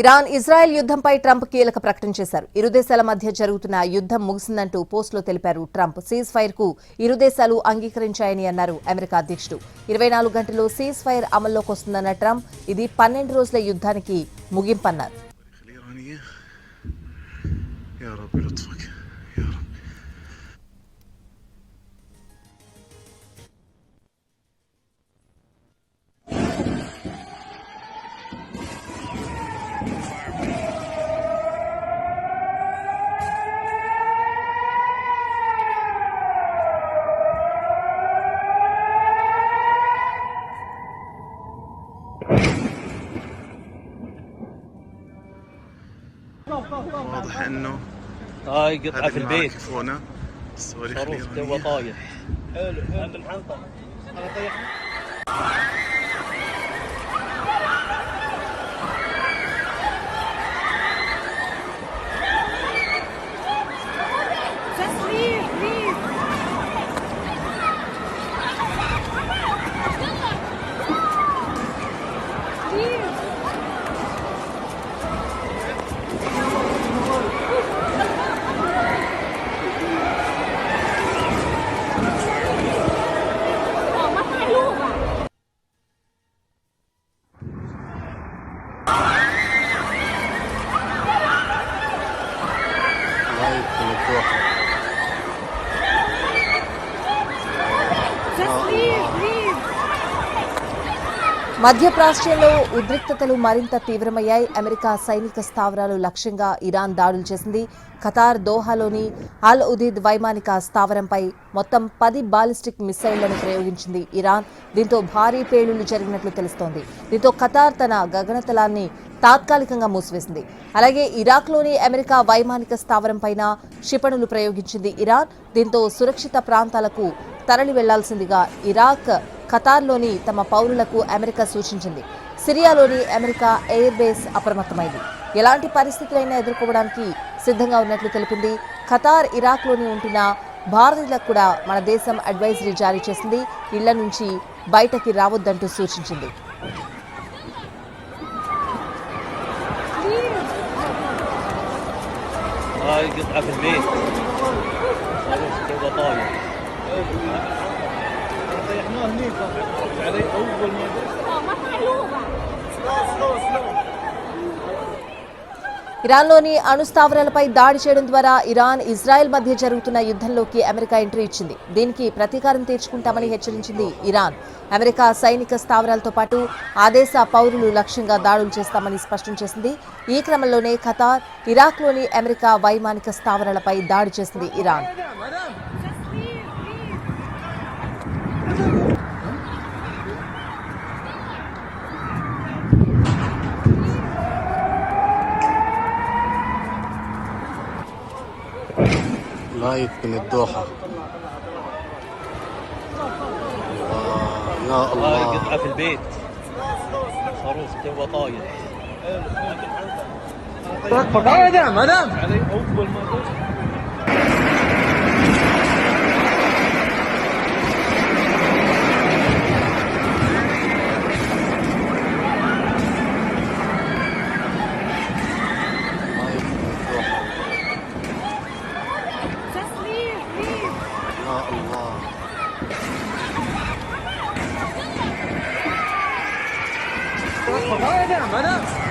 Iran Israel యుద్ధంపై Trump కీలక ప్రకటన చేశారు. ఇరు దేశాల మధ్య జరుగుతున్న యుద్ధం ముగిసిందంటూ పోస్టులో తెలిపారు ట్రంప్. సీజ్ ఫైర్కు ఇరు దేశాలు అంగీకరించాయని అన్నారు అమెరికా అధ్యక్షుడు. ఇరవై నాలుగు గంటల్లో సీజ్ ఫైర్ అమల్లోకి వస్తుందన్న ట్రంప్ ఇది పన్నెండు రోజుల యుద్ధానికి ముగింపన్నారు. واضح إنه هاي قطعة في البيت. هو طايح حلو మధ్యప్రాచ్యంలో ఉద్రిక్తతలు మరింత తీవ్రమయ్యాయి. అమెరికా సైనిక స్థావరాలు లక్ష్యంగా ఇరాన్ దాడులు చేసింది. ఖతార్ దోహాలోని అల్ ఉదీద్ వైమానిక స్థావరంపై మొత్తం పది బాలిస్టిక్ మిసైళ్ళను ప్రయోగించింది ఇరాన్. దీంతో భారీ పేలుళ్ళు జరిగినట్లు తెలుస్తోంది. దీంతో ఖతార్ తన గగనతలాన్ని తాత్కాలికంగా మూసివేసింది. అలాగే ఇరాక్లోని అమెరికా వైమానిక స్థావరంపైన క్షిపణులు ప్రయోగించింది ఇరాన్. దీంతో సురక్షిత ప్రాంతాలకు తరలి వెళ్ళాల్సిందిగా ఇరాక్ ఖతార్లోని తమ పౌరులకు అమెరికా సూచించింది. సిరియాలోని అమెరికా ఎయిర్ బేస్ అప్రమత్తమైంది. ఎలాంటి పరిస్థితులైనా ఎదుర్కోవడానికి సిద్ధంగా ఉన్నట్లు తెలిపింది. ఖతార్ ఇరాక్లోని ఉంటున్న భారతీయులకు కూడా మన దేశం అడ్వైజరీ జారీ చేసింది. ఇళ్ళ నుంచి బయటకి రావద్దంటూ సూచించింది. هاي قطعة في البيت تو طايح طيحناه اول ما Oh, ఇరాన్లోని అణు స్థావరాలపై దాడి చేయడం ద్వారా ఇరాన్ ఇజ్రాయెల్ మధ్య జరుగుతున్న యుద్ధంలోకి అమెరికా ఎంట్రీ ఇచ్చింది. దీనికి ప్రతీకారం తీర్చుకుంటామని హెచ్చరించింది ఇరాన్. అమెరికా సైనిక స్థావరాలతో పాటు ఆ దేశ పౌరులు లక్ష్యంగా దాడులు చేస్తామని స్పష్టం చేసింది. ఈ క్రమంలోనే ఖతార్ ఇరాక్లోని అమెరికా వైమానిక స్థావరాలపై దాడి చేసింది ఇరాన్. لايف من الدوحة. الله يا الله. قطعة في البيت. صاروخ تو طايح مدام مدام Madam, madam.